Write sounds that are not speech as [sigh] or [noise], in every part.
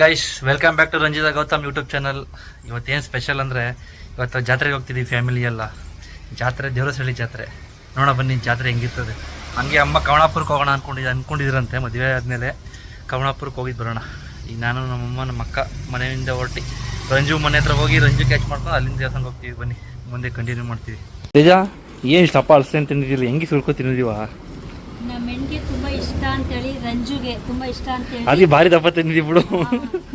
Guys welcome back to Ranjitha Gautham YouTube channel ಇವತ್ತೇನು special ಅಂದರೆ ಇವತ್ತು ಜಾತ್ರೆಗೆ ಹೋಗ್ತಿದ್ದೀವಿ ಫ್ಯಾಮಿಲಿ ಎಲ್ಲ. ಜಾತ್ರೆ ದೇವರಸಳ್ಳಿ ಜಾತ್ರೆ. ನೋಡೋಣ ಬನ್ನಿ ಜಾತ್ರೆ ಹೆಂಗಿರ್ತದೆ. ಹಂಗೆ ಅಮ್ಮ ಕವಣಾಪುರಕ್ಕೆ ಹೋಗೋಣ ಅಂದ್ಕೊಂಡಿದ್ದೆ ಅಂದ್ಕೊಂಡಿದ್ರಂತೆ ಮದುವೆ ಆದಮೇಲೆ ಕವಣಾಪುರಕ್ಕೆ ಹೋಗಿದ್ದು ಬರೋಣ. ಈಗ ನಾನು ನಮ್ಮಮ್ಮ ನಮ್ಮ ಅಕ್ಕ ಮನೆಯಿಂದ ಹೊರಟಿ ರಂಜು ಮನೆ ಹತ್ರ ಹೋಗಿ ರಂಜು ಕ್ಯಾಚ್ ಮಾಡ್ಕೊಂಡು ಅಲ್ಲಿಂದ ದೇವಸ್ಥಾನಕ್ಕೆ ಹೋಗ್ತೀವಿ ಬನ್ನಿ. ಮುಂದೆ ಕಂಟಿನ್ಯೂ ಮಾಡ್ತೀವಿ. ನಿಜ ಏನು ಇಷ್ಟಪ್ಪ ಅಲ್ಸೇನು ತಿಂದಿದ್ದೀರಿ? ಹೆಂಗೆ ಸುಳ್ಕೊ ತಿಂದಿದ್ದೀವ? ನಮ್ಮ ಹೆಣ್ಗೆ ತುಂಬಾ ಇಷ್ಟ ಅಂತೇಳಿ ರಂಜುಗೆ ತುಂಬಾ ಇಷ್ಟ ಅಂತೇಳಿ. ಅದೇ ಭಾರಿ ದಪ್ಪ ತಿಂದಿದ್ದೀವಿ ಬಿಡು.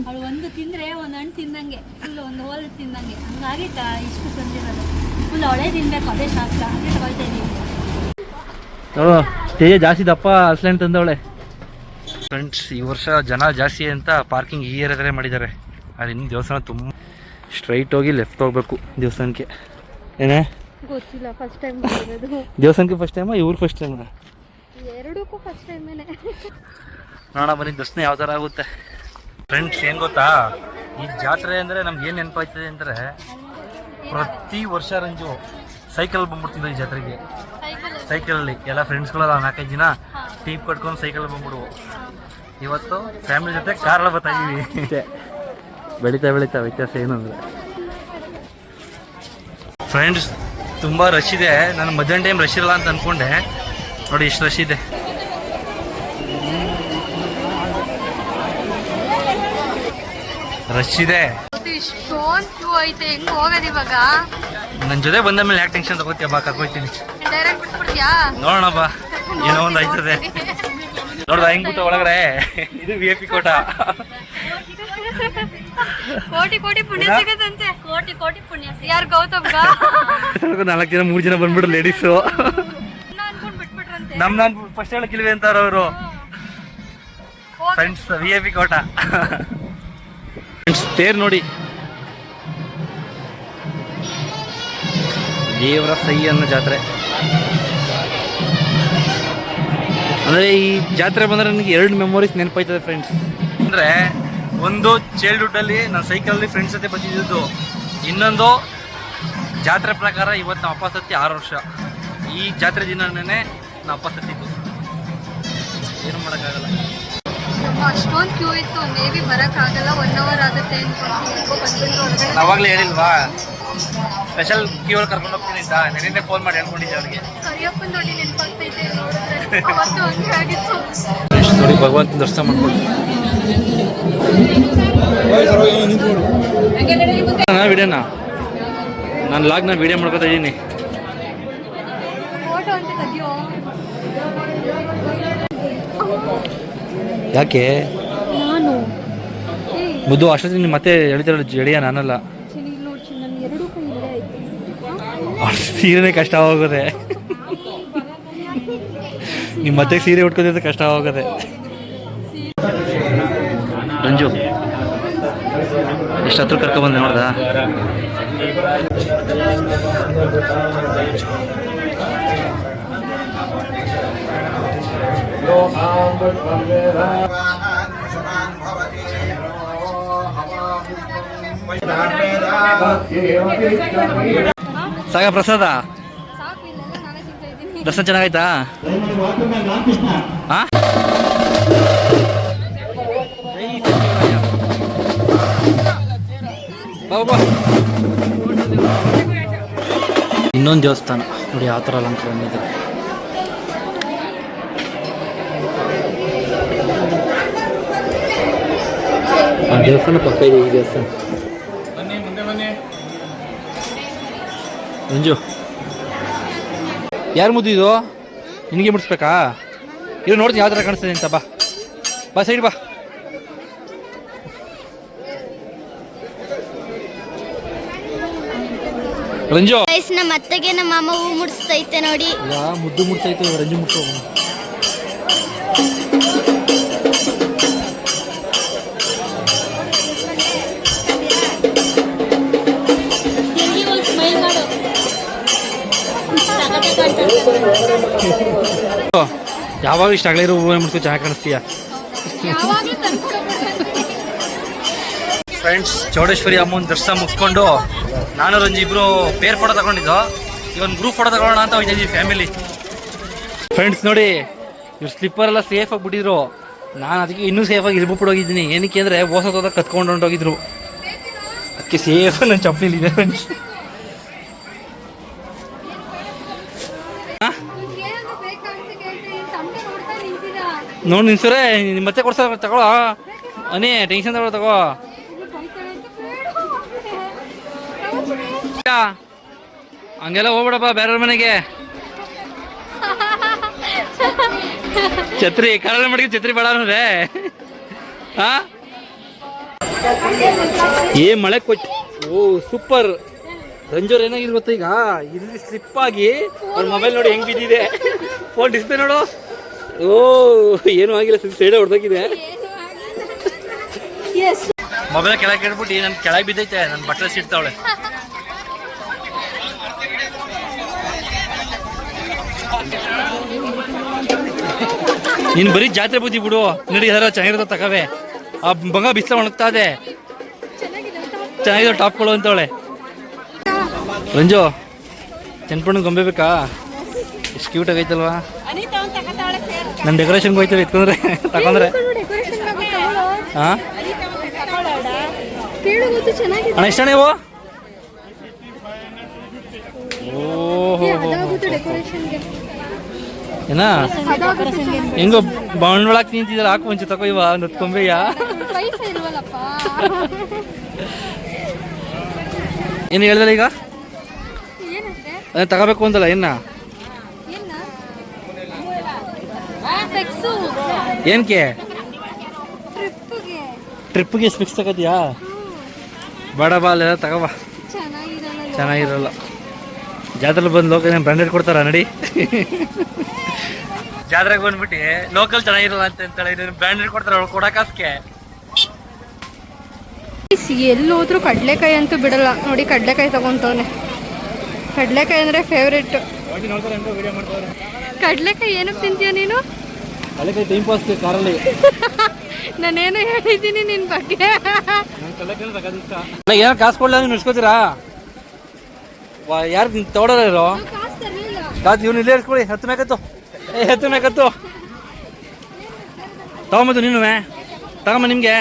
ಅವಳು ಒಂದು ತಿಂದ್ರೆ ಒಂದು ಹಣ್ಣು ತಿಂದಂಗೆ ಫುಲ್ ಒಂದು ಹೋಲ್ ತಿಂದಂಗೆ. ಹಂಗಾಗಿ ಕ- ಇಷ್ಟು ತಂದಿರೋದು. ಫುಲ್ ಅವಳೇ ತಿನ್ಬೇಕು ಅದೇ ಶಾಸ್ತ್ರ. ಅದೇ ತಗೊಳ್ತಾ ಇದೀವಿ. ನೋಡು ತೇಜ ಜಾಸ್ತಿ ದಪ್ಪ ಅಸ್ಲೆಂಟ್ ತಂದವಳೆ. ಫ್ರೆಂಡ್ಸ್ ಈ ವರ್ಷ ಜನ ಜಾಸ್ತಿ ಅಂತ ಪಾರ್ಕಿಂಗ್ ಈ ಏರಿಯಾದಲ್ಲೇ ಮಾಡಿದ್ದಾರೆ. ಅದು ಇನ್ನು ದೇವಸ್ಥಾನ ತುಂಬ ಸ್ಟ್ರೈಟ್ ಹೋಗಿ ಲೆಫ್ಟ್ ಹೋಗ್ಬೇಕು ದೇವಸ್ಥಾನಕ್ಕೆ. ಏನೇ? ಗೊತ್ತಿಲ್ಲ ಫಸ್ಟ್ ಟೈಮ್ ದೇವಸ್ಥಾನಕ್ಕೆ ಫಸ್ಟ್ ಟೈಮ ಇವ್ರು ಫಸ್ಟ್ ಟೈಮ್ ಎರಡಕ್ಕೂ ಫಸ್ಟ್ ಟೈಮೇನೆ ನೋಡೋಣ ಬನ್ನಿ ದರ್ಶನ ಯಾವ ಥರ ಆಗುತ್ತೆ. ಫ್ರೆಂಡ್ಸ್ ಏನು ಗೊತ್ತಾ? ಈ ಜಾತ್ರೆ ಅಂದರೆ ನಮ್ಗೆ ಏನು ನೆನಪಾಯ್ತದೆ ಅಂದರೆ ಪ್ರತಿ ವರ್ಷ ರಂಜು ಸೈಕಲ್ ಬಂದ್ಬಿಡ್ತಿದ್ದೆ ಈ ಜಾತ್ರೆಗೆ. ಸೈಕಲಲ್ಲಿ ಎಲ್ಲ ಫ್ರೆಂಡ್ಸ್ಗಳೆಲ್ಲ ನಾಲ್ಕೈದು ಜನ ಟೀಪ್ ಕಟ್ಕೊಂಡು ಸೈಕಲ್ ಬಂದ್ಬಿಡುವು. ಇವತ್ತು ಫ್ಯಾಮಿಲಿ ಜೊತೆ ಕಾರಲ್ಲಿ ಬರ್ತಾ ಇದೀವಿ. ಬೆಳೀತಾ ಬೆಳೀತಾ ವ್ಯತ್ಯಾಸ ಏನು ಅಂದರೆ ಫ್ರೆಂಡ್ಸ್ ತುಂಬ ರಶ್ ಇದೆ. ನಾನು ಮಧ್ಯಾಹ್ನ ಟೈಮ್ ರಶ್ ಇರಲ್ಲ ಅಂತ ಅಂದ್ಕೊಂಡೆ ನೋಡಿ ಇಷ್ಟು ರಶ್ ಇದೆ. ರಶ್ ಇದೆ. ಇಷ್ಟೊಂದು ಕ್ಯೂ ಐತೆ ಹೆಂಗ್ ಹೋಗೋದು ಇವಾಗ? ನನ್ನ ಜೊತೆ ಬಂದ ಮೇಲೆ ಯಾಕೆ ಟೆನ್ಷನ್ ತಗೋತೀಯ? ಬಾ ಕರ್ಕೊಯ್ತೀನಿ ಡೈರೆಕ್ಟ್ ಬಿಟ್ಬಿಡ್ತೀಯಾ? ನೋಡೋಣ ಬಾ. ಏನೋ ಒಂದು ಆಯ್ತದೆ. ನೋಡ್ದ ಹೆಂಗ್ ಒಳಗಡೆ. ಇದು ವಿ ಎ ಪಿ ಕೋಟ. ಕೋಟಿ ಕೋಟಿ ಪುಣ್ಯ? ಸಿಗತ್ತಂತೆ. ಕೋಟಿ ಕೋಟಿ ಪುಣ್ಯ ಯಾರು ಗೌತಮ್ ನಾಲ್ಕು ಜನ ಮೂರು ಜನ ಬಂದ್ಬಿಡು ಲೇಡೀಸು ನಮ್ ನಾನ್ ಫಸ್ಟ್ ಹೇಳಕ್ಕಿಲ್ವಿ ಅಂತಾರ ಅವರು. Friends V A P Kota. Friends ತೇರ್ ನೋಡಿ. ದೇವರ ಸೈ ಅನ್ನೋ ಜಾತ್ರೆ. ಅಂದರೆ ಈ ಜಾತ್ರೆ ಬಂದರೆ ನನಗೆ ಎರಡು ಮೆಮೊರೀಸ್ ನೆನಪಾಯ್ತದೆ ಫ್ರೆಂಡ್ಸ್ ಅಂದರೆ ಒಂದು ಚೈಲ್ಡ್ಹುಡ್ಡಲ್ಲಿ ನಾನು ಸೈಕಲಲ್ಲಿ ಫ್ರೆಂಡ್ಸ್ ಜೊತೆ ಬಂದಿದ್ದು ಇನ್ನೊಂದು ಜಾತ್ರೆ ಪ್ರಕಾರ ಇವತ್ತು ನಾವು ಅಪ್ಪ ಸತ್ತಿ ಆರು ವರ್ಷ. ಈ ಜಾತ್ರೆ ದಿನನೇ ನಾವು ಅಪ್ಪ ಸತ್ತಿದ್ದು ಏನು ಮಾಡೋಕ್ಕಾಗಲ್ಲ. ಅಷ್ಟೊಂದು ಕ್ಯೂ ಇತ್ತು ಮೇ ಬಿ ಬರೋಕ್ಕಾಗಲ್ಲ ಒನ್ ಅವರ್ ಆಗುತ್ತೆ ಅಂತ ಅವಾಗಲೇ ಹೇಳಿಲ್ವಾ? ಸ್ಪೆಷಲ್ ಕ್ಯೂ ಕರ್ಕೊಂಡು ಹೋಗ್ತೀನಿ ಅಂತ. ನೆನ್ನೆ ಫೋನ್ ಮಾಡಿ ಹೇಳ್ಕೊಂಡಿದ್ದೆ ಅವ್ರಿಗೆ. ಕರಿಯಪ್ಪನ ನೋಡಿ ನೆನಪಾಗ್ತೈತೆ ನೋಡಿದ್ರೆ ಅವತ್ತು ಹಂಗೆ ಆಗಿತ್ತು. ನೋಡಿ ಭಗವಂತ ದರ್ಶನ ಮಾಡ್ಕೊಂಡು ವಿಡಿಯೋನ ನಾನು ಲಾಗ್ನ ವಿಡಿಯೋ ಮಾಡ್ಕೊತಾ ಇದ್ದೀನಿ. ಫೋಟೋ ಅಂತ ತೆಗಿಯೋ. ಯಾಕೆ? ನಾನು. ಮುದ್ದು ಅಷ್ಟೊತ್ತಿಗೆ ನೀನು ಮತ್ತೆ ಹೇಳ್ತಿರೋ ಜಡಿಯ ನಾನಲ್ಲ. ಸೀರೆನೇ ಕಷ್ಟ ಹೋಗೋದೆ ನಿಮ್ಮ ಮತ್ತೆ ಸೀರೆ ಉಟ್ಕೋದಿದ್ರೆ ಕಷ್ಟ ಹೋಗೋದೆ ರಂಜು ಎಷ್ಟು ಹತ್ರ ಕರ್ಕೊಬಂದೆ ನೋಡ್ದ? ಸಾಗ ಪ್ರಸಾದ? ದರ್ಶನ ಚೆನ್ನಾಗಾಯ್ತಾ? ಇನ್ನೊಂದು ದೇವಸ್ಥಾನ. ನೋಡಿ ಯಾವ ಥರ ಅಲಂಕಾರ ಇದೆ ಆ ದೇವಸ್ಥಾನ ಪಕ್ಕ ಇದೆ ಈ ದೇವಸ್ಥಾನ. ಮಂಜು. ಯಾರು ಮುದ್ದಿದು ನಿನಗೆ ಮುಡಿಸ್ಬೇಕಾ? ಇದು ನೋಡ್ತೀನಿ ಯಾವ ಥರ ಕಾಣಿಸ್ತದೆ ಅಂತ ಬಾ. ಬಾ ಸೈಡ್ ಬಾ. ರಂಜು. ನಮ್ಮ ಅತ್ತೆಗೆ ನಮ್ಮ ಮಾಮ ಹೂ ಮುಡಿಸ್ತೈತೆ ನೋಡಿ. ಯಾ ಮುದ್ದು ಮುಡ್ಸೈತೆ ರಂಜು ಮುಡ್ಸೋ. ಯಾವಾಗ ಇಷ್ಟ ಆಗಲೇ ಇರೋ ಮುಡ್ಸ್ಕೊ ಚೆನ್ನಾಗಿ ಕಾಣಿಸ್ತೀಯ? ಫ್ರೆಂಡ್ಸ್ ಚೌಡೇಶ್ವರಿ ಅಮ್ಮನ ದರ್ಶನ ಮುಗಿಸ್ಕೊಂಡು ನಾನು ರಂಜಿ ಇಬ್ರು ಪೇರ್ ಫೋಟೋ ತಗೊಂಡಿದ್ದು. ಇವನ್ ಗ್ರೂಪ್ ಫೋಟೋ ತಗೊಳ್ಳೋಣ ಅಂತ ಹೋಗಿದ್ದೀವಿ ಫ್ಯಾಮಿಲಿ ಫ್ರೆಂಡ್ಸ್ ನೋಡಿ, ಇವ್ರು ಸ್ಲಿಪ್ಪರ್ ಎಲ್ಲ ಸೇಫ್ ಆಗಿ ಬಿಟ್ಟಿದ್ರು. ನಾನು ಅದಕ್ಕೆ ಇನ್ನೂ ಸೇಫಾಗಿ ಇರ್ಬಿಟ್ಟು ಹೋಗಿದ್ದೀನಿ. ಏನಕ್ಕೆ ಅಂದರೆ ಹೋಸ ಹೋದಾಗ ಕತ್ಕೊಂಡು ಹೊಂಟೋಗಿದ್ರು. ಅದಕ್ಕೆ ಸೇಫ್ ನನ್ನ ಚಪ್ಪಲಿ ಇದೆ ಫ್ರೆಂಡ್ಸ್ ನೋಡಿ ನಿನ್ಸೂರೇ ನಿಮ್ಮ ಮತ್ತೆ ಕೊಡ್ಸ ತಗೊಳ್ಳೋ ಅನಿ ಟೆನ್ಷನ್ ತಗೋ. ತಗೋ ಹಂಗೆಲ್ಲ ಹೋಗ್ಬಿಡಪ್ಪ, ಬೇರೆಯವ್ರ ಮನೆಗೆ. ಛತ್ರಿ, ಕರಳ ಮಡಿಗೆ ಛತ್ರಿ ಬೇಡ ಹಾ? ಏ, ಮಳೆ ಕೊಟ್ಟು ಓ, ಸೂಪರ್. ರಂಜೋರ್ ಏನಾಗಿದೆ ಗೊತ್ತಾ ಈಗ? ಇಲ್ಲಿ ಸ್ಲಿಪ್ ಆಗಿ, ಅವ್ರ ಮೊಬೈಲ್ ನೋಡಿ ಹೆಂಗ್ ಬಿದ್ದಿದೆ. ಫೋನ್ ಡಿಸ್ಪ್ಲೇ ನೋಡು. ಓ ಏನೂ ಆಗಿಲ್ಲ ಸೈಡ್ ಹೊಡೆದೋಗಿದೆ. ಎಸ್ ಮೊಬೈಲ್ ಕೆಳಗೆ ಕೆಡ್ಬಿಟ್ಟು ನನ್ ಕೆಳಗೆ ಬಿದ್ದೈತೆ ನನ್ನ ಬಟ್ಟೆ ಸಿಡ್ತಾವಳೆ. ನೀನು ಬರೀ ಜಾತ್ರೆ ಬುದ್ಧಿ ಬಿಡು. ನಡಿ ಅದರ ಚೆನ್ನಾಗಿರೋ ತಕವೆ. ಆ ಬಂಗ ಬಿಸಿಲ ಒಣಗ್ತಾ ಇದೆ. ಚೆನ್ನಾಗಿರೋ ಟಾಪ್ಗಳು ಅಂತವಳೆ. ರಂಜು ಚೆನ್ಪಣ್ಣ ಗೊಂಬೆ ಬೇಕಾ? ಎಷ್ಟು ಕ್ಯೂಟ್ ಆಗೈತಲ್ವಾ? ನನ್ನ ಡೆಕೋರೇಷನ್ಗೆ ಹೋಯ್ತವೆ ಇತ್ಕೊಂಡ್ರೆ ತಗೊಂಡ್ರೆ ಹಾಂ ಅಣ್ಣ ಎಷ್ಟಣ್ಣ ಇವು? ಓಹೋ. ಅದಾಗುತ್ತೆ ಡೆಕೋರೇಷನ್ಗೆ ಏನ? ಹೆಂಗೋ ಬಾಣೊಳಕ್ ನಿಂತಿದ್ದಲ್ಲ ಹಾಕು ಮುಂಚೆ ತಗೋ ಇವ ಒಂದು ಕೊಂಬೆಯ ಪೈಸಾ ಇಲ್ವಲ್ಲಪ್ಪ. ಏನು ಹೇಳ್ದಲ್ಲ ಈಗ? ತಗೋಬೇಕು ಅಂತಲ್ಲ ಏನ? ಏನಕ್ಕೆ ಟ್ರಿಪ್ಗೆ. ಟ್ರಿಪ್ಗೆ ಸ್ಪಿಕ್ಸ್ ತಗೋದ್ಯಾ ಬಡ ಬಾ ಅಲ್ಲೆಲ್ಲ ತಗೋಬಾ. ಚೆನ್ನಾಗಿರಲ್ಲ ಚೆನ್ನಾಗಿರಲ್ಲ. ಜಾತ್ರೆಲಿ ಬಂದು ಲೋಕಲ್ ಬ್ರ್ಯಾಂಡೆಡ್ ಕೊಡ್ತಾರ ನಡಿ. ಜಾತ್ರೆಗೆ ಬಂದ್ಬಿಟ್ಟು ಲೋಕಲ್ ಚೆನ್ನಾಗಿರಲ್ಲ ಅಂತ ಅಂತಾಳೆ ಬ್ರ್ಯಾಂಡೆಡ್ ಕೊಡ್ತಾರ ಅವ್ಳು ಕೊಡಕಾಸ್ಕೆ ಎಲ್ಲಿ ಹೋದ್ರು ಕಡಲೆಕಾಯಿ ಅಂತೂ ಬಿಡಲ್ಲ. ನೋಡಿ ಕಡಲೆಕಾಯಿ ತಗೊಂತವನೆ. ಕಡಲೆಕಾಯಿ ಅಂದರೆ ಫೇವ್ರೆಟ್ ಕಡಲೆಕಾಯಿ ಏನಕ್ಕೆ ತಿಂತೀಯ ನೀನು? ಕೈ ಟೈಮ್ ಪಾಸ್ ಕಾರಲ್ಲಿ. [laughs] ನಾನೇನು ಹೇಳಿದ್ದೀನಿ ನಿನ್ನ ಬಗ್ಗೆ? ಏನಾರು ಕಾಸು ಕೊಡ್ಲ ನೀವು ನಿಲ್ಸ್ಕೊತೀರಾ ಯಾರು ನಿನ್ ಇರೋ? ಕಾಸು ಇವ್ನು ಇಲ್ಲೇ ಇಸ್ಕೊಳ್ಳಿ ಹತ್ತು ಮೇಕತ್ತು ಏ ಹತ್ತು ಮೇಕತ್ತು ತಗೊಂಬತ್ತು ನೀನು ತಗೊಂಬ ನಿಮಗೆ.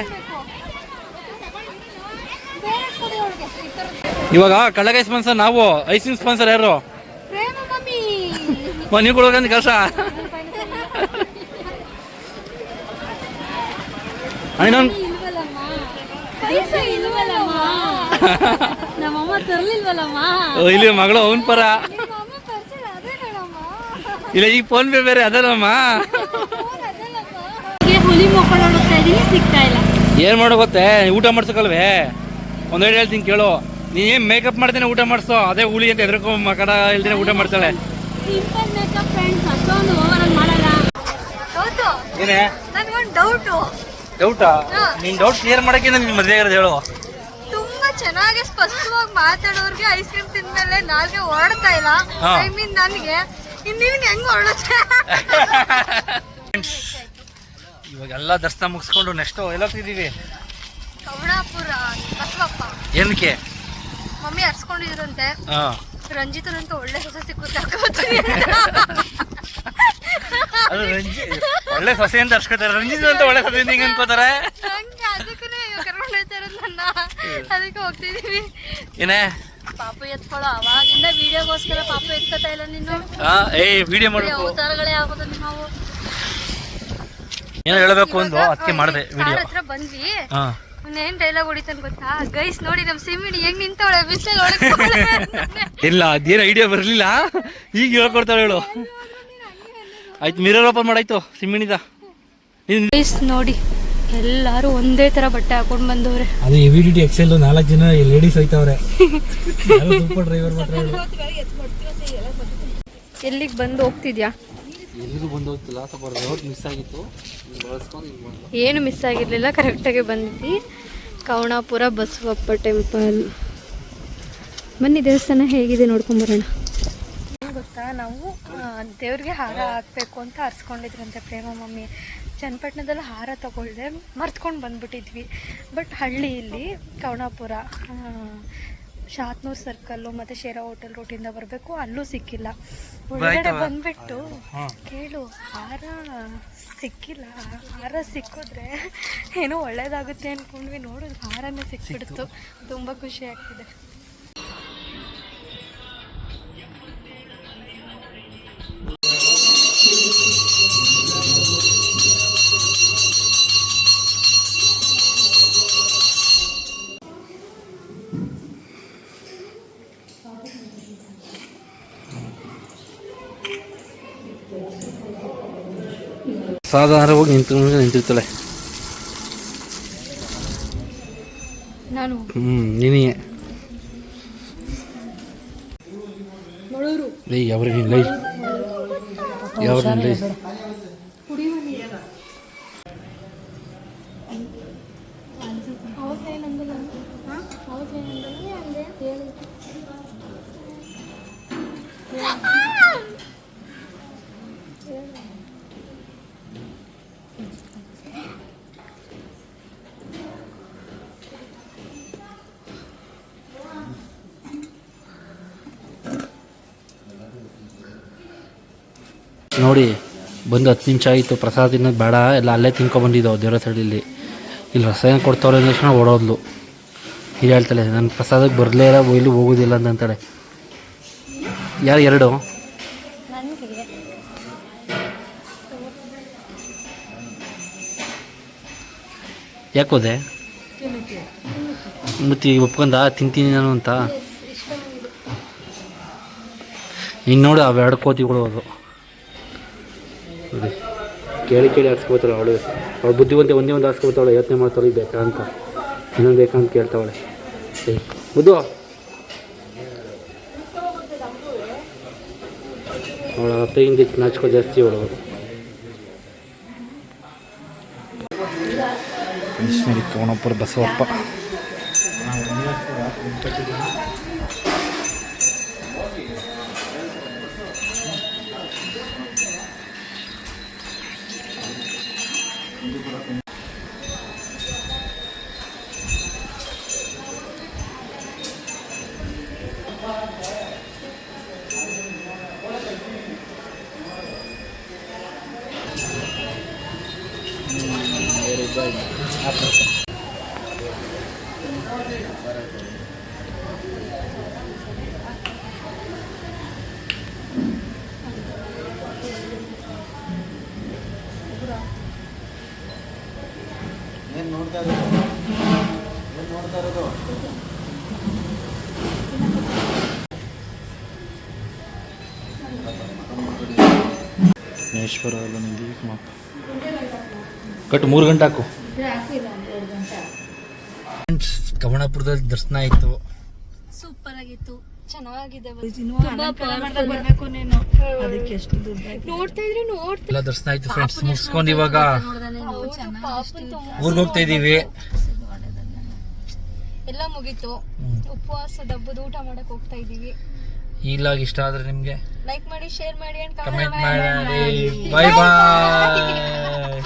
ಇವಾಗ ಕಳ್ಳಗಾಯಿ ಸ್ಪಾನ್ಸರ್ ನಾವು ಐಸಿನ್ ಸ್ಪಾನ್ಸರ್ ಯಾರು? ನೀವು ಕೊಡ್ಬೇಕಂತ ಕೆಲಸ. ಇನ್ನೊಂದು ಇಲ್ವಲ್ಲಮ್ಮ. ಪೈಸಾ ಇಲ್ವಲ್ಲಮ್ಮ. ನಮ್ಮಮ್ಮ ತರ್ಲಿಲ್ವಲ್ಲಮ್ಮ. ಇಲ್ಲಿ ಮಗಳು ಅವನ್ ಪರ. ಇಲ್ಲ ಈಗ ಫೋನ್ ಪೇ ಬೇರೆ ಅದಲ್ಲಮ್ಮ ಏನ್ ಮಾಡೋ ಗೊತ್ತೇ? ಊಟ ಮಾಡ್ಸಕಲ್ವೇ? ಒಂದೇ ಹೇಳ್ತೀನಿ ಕೇಳು. ನೀನ್ ಮೇಕಪ್ ಮಾಡ್ತೇನೆ ಊಟ ಮಾಡಿಸೋ? ಅದೇ ಹುಳಿ ಅಂತ ಎದ್ರಕೋ ಮಕಡ ಇಲ್ದೇನೆ ಊಟ ಮಾಡ್ತಾಳೆ. ಸಿಂಪಲ್ ಮೇಕಪ್ ಫ್ರೆಂಡ್ಸ್ ಅಷ್ಟೊಂದು ಓವರ್ ಆಗಿ ಮಾಡಲ್ಲ. ಹೌದು. ಏನೇ? ಡೌಟು ನಿನ್ ಡೌಟ್ ಕ್ಲಿಯರ್ ಮಾಡಕ್ಕೆ ನಿನ್ ಮದ್ವೆ ಆಗಿರೋದು ಹೇಳು. ತುಂಬಾ ಚೆನ್ನಾಗಿ ಸ್ಪಷ್ಟವಾಗಿ ಮಾತಾಡೋರ್ಗೆ ಐಸ್ ಕ್ರೀಮ್ ತಿಂದ್ಮೇಲೆ ನಾಲ್ಗೆ ಹೊರಡ್ತಾ ಇಲ್ಲ. ಹಾ. ಐ ಮೀನ್ ನನಗೆ. ನಿನ್ಗೆ ಹೆಂಗ್ ಹೊರಡುತ್ತೆ ಇವಾಗ ಎಲ್ಲ ದರ್ಶನ ಮುಗಿಸ್ಕೊಂಡು ನೆಕ್ಸ್ಟ್ ಎಲ್ಲ ಹೋಗ್ತಿದೀವಿ ಕವಣಾಪುರ ಬಸವಪ್ಪ. ಏನಕ್ಕೆ? ಮಮ್ಮಿ ಹರ್ಸ್ಕೊಂಡಿದ್ರಂತೆ. ಹಾ. ರಂಜಿತನಂತ ಒಳ್ಳೆ ಹೊಸ ಸಿಕ್ಕುತ್ತೆ ಬರ್ತೀನಿ ಅಂತ. ಅದು ರಂಜಿ ಒಳ್ಳೆ ಸೊಸೆ ಅಂತ ಅರ್ಸ್ಕೊತಾರೆ. ರಂಜಿತ್ ಅಂತ ಒಳ್ಳೆ ಸೊಸೆ ಅಂತ ಹಿಂಗೆ ಅನ್ಕೋತಾರೆ. ಹಂಗೆ ಅದಕ್ಕೂ ಕರ್ಕೊಂಡು ಹೋಗ್ತಾರೆ ನನ್ನ. ಅದಕ್ಕೆ ಹೋಗ್ತಿದೀವಿ. ಏನೇ? ಪಾಪು ಎತ್ಕೊಳ್ಳೋ ಅವಾಗಿಂದ ವಿಡಿಯೋಗೋಸ್ಕರ ಪಾಪ ಎತ್ಕೋತಾ ಇಲ್ಲ ನೀನು. ಹಾ ಏ ವಿಡಿಯೋ ಮಾಡೋ ಮಾಡ್ಬೇಕು. ಅವತಾರಗಳೇ ಆಗೋದು ನಾವು ಏನೋ ಹೇಳಬೇಕು ಅಂದು ಅದಕ್ಕೆ ಮಾಡಿದೆ ವಿಡಿಯೋ. ಹತ್ರ ಬಂದ್ವಿ. ಹಾ. ಏನ್ ಡೈಲಾಗ್ ಹೊಡಿತಾನೆ ಗೊತ್ತಾ? ಗೈಸ್ ನೋಡಿ ನಮ್ಮ ಸಿಮಿಡಿ ಹೆಂಗ್ ನಿಂತವಳೆ ಬಿಸಿಲಲ್ಲಿ ಒಳಗೆ ಇಲ್ಲ ಅದೇನು ಐಡಿಯಾ ಬರಲಿಲ್ಲ. ಈಗ ಹೇಳ್ಕೊಡ್ತಾಳೆ ಹೇಳು. ಆಯ್ತು ಮಿರರ್ ಓಪನ್ ಮಾಡಾಯ್ತು ಸಿಮ್ಮಿಣಿದ. ನೋಡಿ ಎಲ್ಲಾರು ಒಂದೇ ತರ ಬಟ್ಟೆ ಹಾಕೊಂಡ್ ಬಂದವ್ರೆ. ಅದು ಎವಿ ಡಿ ಟಿ ಎಕ್ಸೆಲ್ ನಾಲ್ಕು ಜನ ಲೇಡೀಸ್ ಹೋಯ್ತವ್ರೆ. ಸೂಪರ್ ಡ್ರೈವರ್ ಮಾತ್ರ ಹೇಳು. ಎಲ್ಲಿಗೆ ಬಂದು ಹೋಗ್ತಿದ್ಯಾ? ಎಲ್ಲಿಗೂ ಬಂದು ಹೋಗ್ತಿಲ್ಲ ಸ್ವಲ್ಪ ರೋಡ್ ಮಿಸ್ ಆಗಿತ್ತು. ಏನು ಮಿಸ್ ಆಗಿರ್ಲಿಲ್ಲ ಕರೆಕ್ಟಾಗಿ ಬಂದಿದ್ವಿ ಕವಣಾಪುರ ಬಸವಪ್ಪ ಟೆಂಪಲ್ ಬನ್ನಿ ದೇವಸ್ಥಾನ ಹೇಗಿದೆ ನೋಡ್ಕೊಂಬರೋಣ ನಾವು ದೇವ್ರಿಗೆ ಹಾರ ಹಾಕಬೇಕು ಅಂತ ಹರ್ಸ್ಕೊಂಡಿದ್ರಂತೆ ಪ್ರೇಮ ಮಮ್ಮಿ. ಚನ್ನಪಟ್ಟಣದಲ್ಲಿ ಹಾರ ತಗೊಳ್ದೆ ಮರ್ತ್ಕೊಂಡು ಬಂದ್ಬಿಟ್ಟಿದ್ವಿ. ಬಟ್ ಹಳ್ಳಿ ಇಲ್ಲಿ ಕವಣಾಪುರ ಶಾತ್ನೂರ್ ಸರ್ಕಲ್ಲು ಮತ್ತು ಶೇರಾ ಹೋಟೆಲ್ ರೂಟಿಂದ ಬರಬೇಕು ಅಲ್ಲೂ ಸಿಕ್ಕಿಲ್ಲ. ಒಳಗಡೆ ಬಂದ್ಬಿಟ್ಟು ಕೇಳು ಹಾರ ಸಿಕ್ಕಿಲ್ಲ. ಹಾರ ಸಿಕ್ಕಿದ್ರೆ ಏನೋ ಒಳ್ಳೇದಾಗುತ್ತೆ ಅಂದ್ಕೊಂಡ್ವಿ ನೋಡಿದ್ರೆ ಹಾರನೇ ಸಿಕ್ಬಿಡ್ತು. ತುಂಬ ಖುಷಿ ಆಗ್ತಿದೆ. ಸಾಧಾರಣ ಹೋಗಿ ನಿಂತು ನಿಂತಿರ್ತಾಳೆ ನಾನು ಹ್ಞೂ ನೀನೇ ನೋಡೋರು ಲೈ ಯಾವ್ರಿ ನೀನು ಲೈ ಯಾವ್ರಿ ಲೈ ನೋಡಿ ಬಂದು ಹತ್ತು ನಿಮಿಷ ಆಯಿತು ಪ್ರಸಾದ ತಿನ್ನೋದು ಬೇಡ ಎಲ್ಲ ಅಲ್ಲೇ ತಿನ್ಕೊಬಂದಿದ್ದಾವೆ ದೇವರ ಸೈಡಲ್ಲಿ ಇಲ್ಲಿ. ರಸಾಯನ ಕೊಡ್ತಾವ್ರೆ ಅಂದ ತಕ್ಷಣ ಓಡೋದ್ಲು. ಹೀಗೆ ಹೇಳ್ತಾಳೆ ನನ್ನ ಪ್ರಸಾದಕ್ಕೆ ಬರಲೇ ಇಲ್ಲ ಇಲ್ಲಿ ಹೋಗೋದಿಲ್ಲ ಅಂತ ಅಂತಾಳೆ. ಯಾರು ಎರಡು? ಯಾಕೋದೆ ಮತ್ತೆ ಒಪ್ಕೊಂಡ ತಿಂತೀನಿ ನಾನು ಅಂತ? ಇನ್ನು ನೋಡು ಅವೆರಡು ಕೋತಿ ಅದು ನೋಡಿ ಕೇಳಿ ಕೇಳಿ ಹಾಕ್ಸ್ಕೊತಾಳೆ ಅವಳು. ಅವಳು ಬುದ್ಧಿವಂತೆ ಒಂದೇ ಒಂದು ಹಾಕ್ಸ್ಕೊತಾಳೆ ಯೋಚನೆ ಮಾಡ್ತಾಳೆ ಬೇಕಾ ಅಂತ. ಇನ್ನೊಂದು ಬೇಕಾ ಅಂತ ಕೇಳ್ತಾವಳೆ ಏಯ್ ಬುದ್ಧು! ಅವಳ ಅಪ್ಪಗಿಂದ ನಾಚ್ಕೋ ಜಾಸ್ತಿ ಅವಳು. ಕೃಷ್ಣರಿ ಕೋಣಪ್ಪರ ಬಸವಪ್ಪ. কিন্তু ಮಹೇಶ್ವರ ಕಟ್ ಮೂರು ಗಂಟೆ ಹಾಕು. ಕವಣಾಪುರದಲ್ಲಿ ದರ್ಶನ ಆಯ್ತು. ಸೂಪರ್ ಆಗಿತ್ತು. ಚೆನ್ನಾಗಿದೆ ನೋಡ್ತಾ ಇದ್ರೆ ನೋಡ್ತಾ ಎಲ್ಲ ದರ್ಶನ ಆಯ್ತು ಫ್ರೆಂಡ್ಸ್ ಮುಗಿಸ್ಕೊಂಡು ಇವಾಗ ಊರಿಗೆ ಹೋಗ್ತಾ ಇದೀವಿ ಎಲ್ಲ ಮುಗೀತು. ಉಪವಾಸದ ಹಬ್ಬದ ಊಟ ಮಾಡಕ್ ಹೋಗ್ತಾ ಇದೀವಿ ಈಲಾಗ ಇಷ್ಟ ಆದ್ರೆ ನಿಮಗೆ? ಲೈಕ್ ಮಾಡಿ ಶೇರ್ ಮಾಡಿ ಅಂಡ್ ಕಮೆಂಟ್ ಮಾಡಿ. Bye bye [laughs]